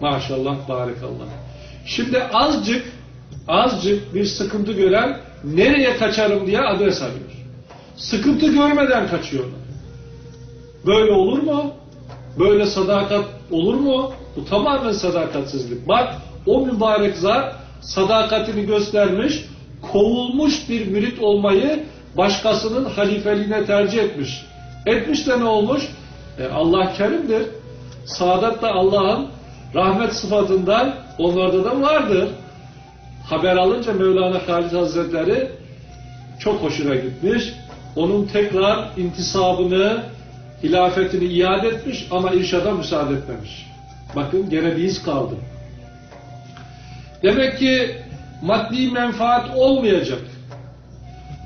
Maşallah, barakallah. Şimdi azıcık, azıcık bir sıkıntı gören nereye kaçarım diye adres arıyor. Sıkıntı görmeden kaçıyorlar. Böyle olur mu? Böyle sadakat olur mu? Bu tamamen sadakatsizlik. Bak o mübarek zat sadakatini göstermiş, kovulmuş bir mürit olmayı başkasının halifeliğine tercih etmiş. Etmiş de ne olmuş? E, Allah kerimdir. Saadet de Allah'ın rahmet sıfatından onlarda da vardır. Haber alınca Mevlana Halid Hazretleri çok hoşuna gitmiş. Onun tekrar intisabını, hilafetini iade etmiş ama irşada müsaade etmemiş. Bakın gene bir iz kaldı. Demek ki maddi menfaat olmayacak.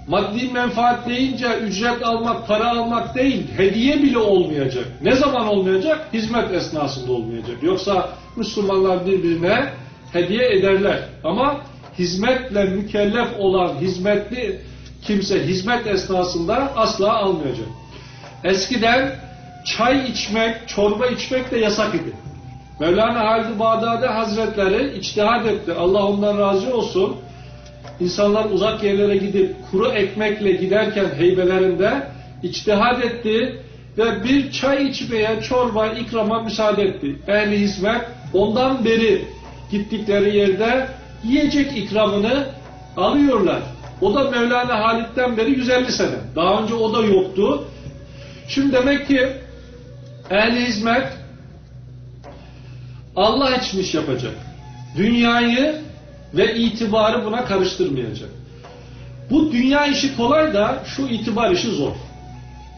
Maddi menfaat deyince ücret almak, para almak değil, hediye bile olmayacak. Ne zaman olmayacak? Hizmet esnasında olmayacak. Yoksa Müslümanlar birbirine hediye ederler. Ama hizmetle mükellef olan hizmetli kimse hizmet esnasında asla almayacak. Eskiden çay içmek, çorba içmek de yasak idi. Mevlana Halid-i Bağdadi Hazretleri içtihad etti. Allah ondan razı olsun. İnsanlar uzak yerlere gidip kuru ekmekle giderken heybelerinde içtihad etti ve bir çay içmeye, çorba, ikrama müsaade etti. Ehli hizmet ondan beri gittikleri yerde yiyecek ikramını alıyorlar. O da Mevlana Halid'den beri 150 sene. Daha önce o da yoktu. Şimdi demek ki ehli hizmet Allah için iş yapacak. Dünyayı ve itibarı buna karıştırmayacak. Bu dünya işi kolay da şu itibar işi zor.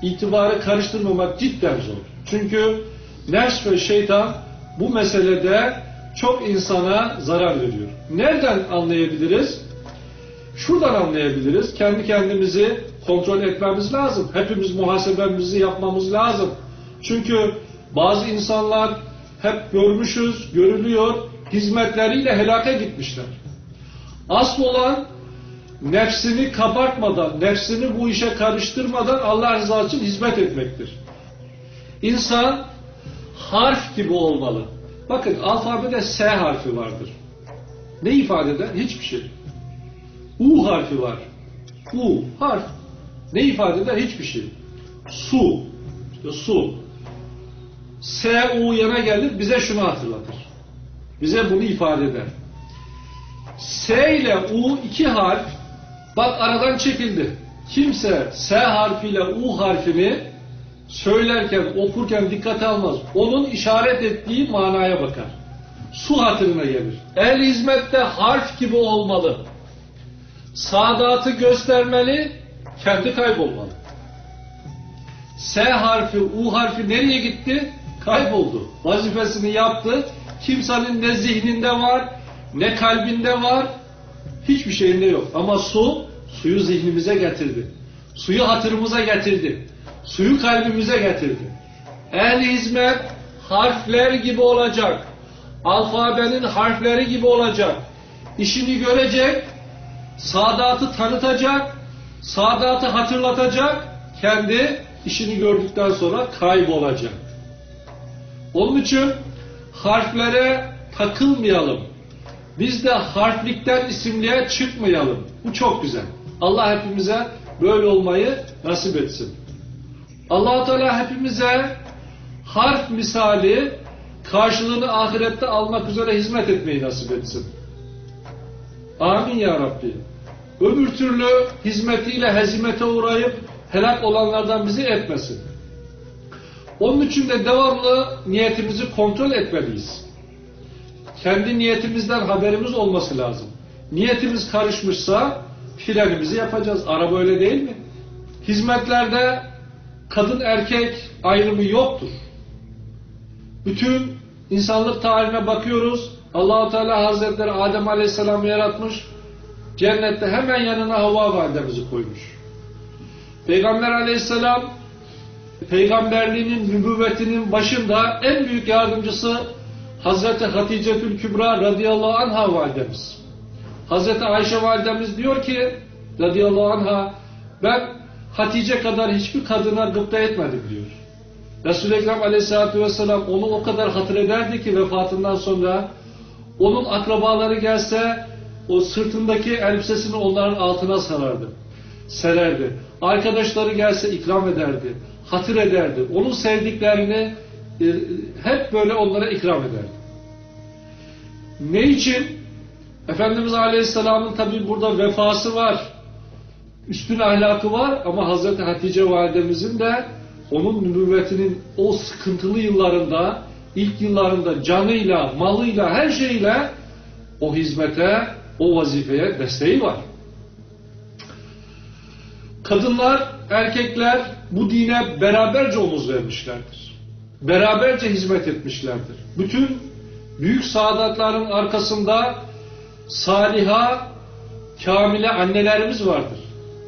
İtibarı karıştırmamak cidden zor. Çünkü nefs ve şeytan bu meselede çok insana zarar veriyor. Nereden anlayabiliriz? Şuradan anlayabiliriz. Kendi kendimizi kontrol etmemiz lazım. Hepimiz muhasebemizi yapmamız lazım. Çünkü bazı insanlar hep görmüşüz, görülüyor, hizmetleriyle helaka gitmişler. Asıl olan nefsini kabartmadan, nefsini bu işe karıştırmadan Allah rızası için hizmet etmektir. İnsan harf gibi olmalı. Bakın alfabede S harfi vardır. Ne ifade eder? Hiçbir şey. U harfi var. U harf. Ne ifade eder? Hiçbir şey. Su. İşte su. S, U yana gelir bize şunu hatırlatır. Bize bunu ifade eder. S ile U iki harf bak aradan çekildi. Kimse S harfiyle U harfini söylerken, okurken dikkate almaz. Onun işaret ettiği manaya bakar. Su hatırına gelir. El hizmette harf gibi olmalı. Sadatı göstermeli, kendi kaybolmalı. S harfi, U harfi nereye gitti? Kayboldu. Vazifesini yaptı. Kimsenin ne zihninde var, ne kalbinde var, hiçbir şeyinde yok. Ama su, suyu zihnimize getirdi. Suyu hatırımıza getirdi. Suyu kalbimize getirdi. El hizmet harfler gibi olacak. Alfabenin harfleri gibi olacak. İşini görecek, Sadatı tanıtacak, Sadatı hatırlatacak, kendi işini gördükten sonra kaybolacak. Onun için harflere takılmayalım. Biz de harflikten isimliğe çıkmayalım. Bu çok güzel. Allah hepimize böyle olmayı nasip etsin. allah Teala hepimize harf misali karşılığını ahirette almak üzere hizmet etmeyi nasip etsin. Amin ya Rabbi. Öbür türlü hizmetiyle hezimete uğrayıp helak olanlardan bizi etmesin. Onun için de devamlı niyetimizi kontrol etmeliyiz. Kendi niyetimizden haberimiz olması lazım. Niyetimiz karışmışsa frenimizi yapacağız. Araba öyle değil mi? Hizmetlerde kadın erkek ayrımı yoktur. Bütün insanlık tarihine bakıyoruz. Allahu Teala Hazretleri Adem Aleyhisselam'ı yaratmış. Cennette hemen yanına Havva validemizi koymuş. Peygamber Aleyhisselam peygamberliğinin, nübüvvetinin başında en büyük yardımcısı Hazreti Hatice Kübra radıyallahu anha validemiz. Hazreti Ayşe validemiz diyor ki radıyallahu anha ben Hatice kadar hiçbir kadına gıpta etmedim diyor. Resul-i Ekrem aleyhissalatü vesselam onu o kadar hatır ki vefatından sonra onun akrabaları gelse o sırtındaki elbisesini onların altına sarardı. Sererdi. Arkadaşları gelse ikram ederdi. Hatır ederdi. Onun sevdiklerini hep böyle onlara ikram ederdi. Ne için? Efendimiz Aleyhisselam'ın tabi burada vefası var. Üstün ahlakı var ama Hazreti Hatice validemizin de onun nübüvvetinin o sıkıntılı yıllarında, ilk yıllarında canıyla, malıyla, her şeyle o hizmete, o vazifeye desteği var. Kadınlar, erkekler bu dine beraberce omuz vermişlerdir. Beraberce hizmet etmişlerdir. Bütün büyük saadatların arkasında saliha, kamile annelerimiz vardır.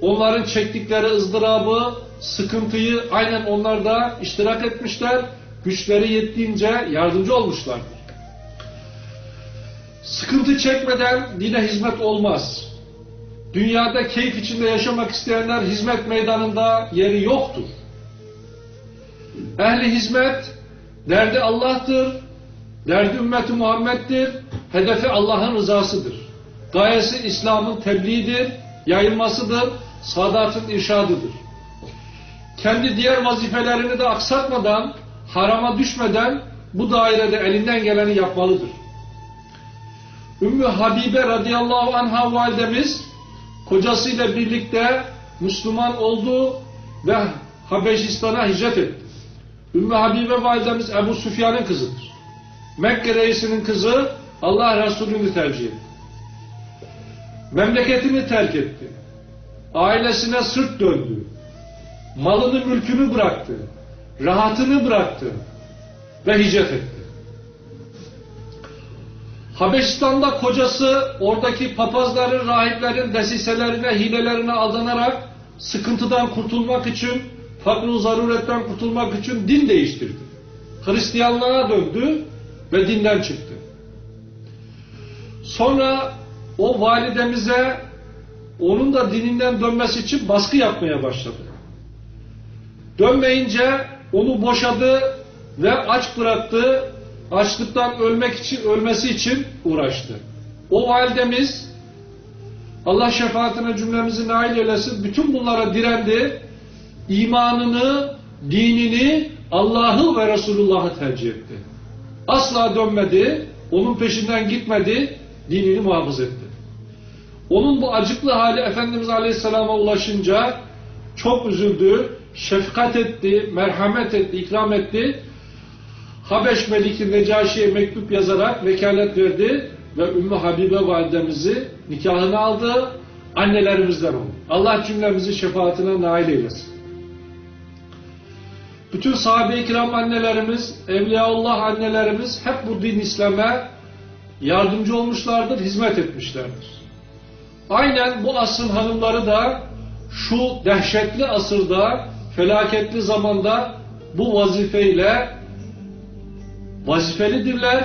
Onların çektikleri ızdırabı, sıkıntıyı aynen onlar da iştirak etmişler. Güçleri yettiğince yardımcı olmuşlardır. Sıkıntı çekmeden dine hizmet olmaz. Dünyada keyif içinde yaşamak isteyenler hizmet meydanında yeri yoktur. Ehli hizmet derdi Allah'tır, derdi ümmeti Muhammed'dir, hedefi Allah'ın rızasıdır. Gayesi İslam'ın tebliğidir, yayılmasıdır, sadatın irşadıdır. Kendi diğer vazifelerini de aksatmadan, harama düşmeden bu dairede elinden geleni yapmalıdır. Ümmü Habibe radıyallahu anha validemiz kocasıyla birlikte Müslüman oldu ve Habeşistan'a hicret etti. Ümmü Habibe validemiz Ebu Süfyan'ın kızıdır. Mekke reisinin kızı Allah Resulü'nü tercih etti. Memleketini terk etti. Ailesine sırt döndü. Malını mülkünü bıraktı. Rahatını bıraktı. Ve hicret etti. Habeşistan'da kocası oradaki papazların, rahiplerin desiselerine, hilelerine aldanarak sıkıntıdan kurtulmak için, fakr zaruretten kurtulmak için din değiştirdi. Hristiyanlığa döndü ve dinden çıktı. Sonra o validemize onun da dininden dönmesi için baskı yapmaya başladı. Dönmeyince onu boşadı ve aç bıraktı. Açlıktan ölmek için ölmesi için uğraştı. O validemiz Allah şefaatine cümlemizi nail eylesin. Bütün bunlara direndi. İmanını, dinini, Allah'ı ve Resulullah'ı tercih etti. Asla dönmedi, onun peşinden gitmedi, dinini muhafaza etti. Onun bu acıklı hali Efendimiz Aleyhisselam'a ulaşınca çok üzüldü, şefkat etti, merhamet etti, ikram etti. Habeş Meliki Necaşi'ye mektup yazarak vekalet verdi ve Ümmü Habibe validemizi nikahını aldı, annelerimizden oldu. Allah cümlemizi şefaatine nail eylesin. Bütün sahabe-i kiram annelerimiz, Evliyaullah annelerimiz hep bu din İslam'a yardımcı olmuşlardır, hizmet etmişlerdir. Aynen bu asrın hanımları da şu dehşetli asırda, felaketli zamanda bu vazifeyle vazifelidirler.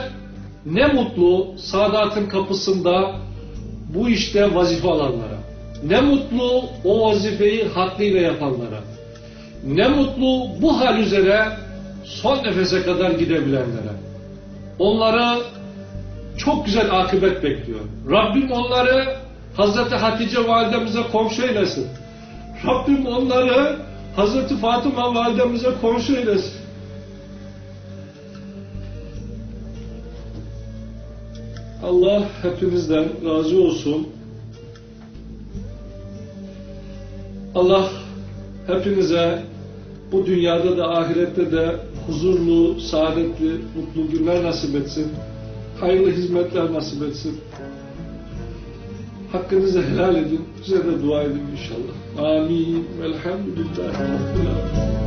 Ne mutlu Sadat'ın kapısında bu işte vazife alanlara. Ne mutlu o vazifeyi hakkıyla yapanlara. Ne mutlu bu hal üzere son nefese kadar gidebilenlere. Onları çok güzel akıbet bekliyor. Rabbim onları Hazreti Hatice validemize komşu eylesin. Rabbim onları Hazreti Fatıma validemize komşu eylesin. Allah hepimizden razı olsun. Allah hepinize bu dünyada da ahirette de huzurlu, saadetli, mutlu günler nasip etsin. Hayırlı hizmetler nasip etsin. Hakkınızı helal edin. Bize de dua edin inşallah. Amin. Velhamdülillahi Rabbil.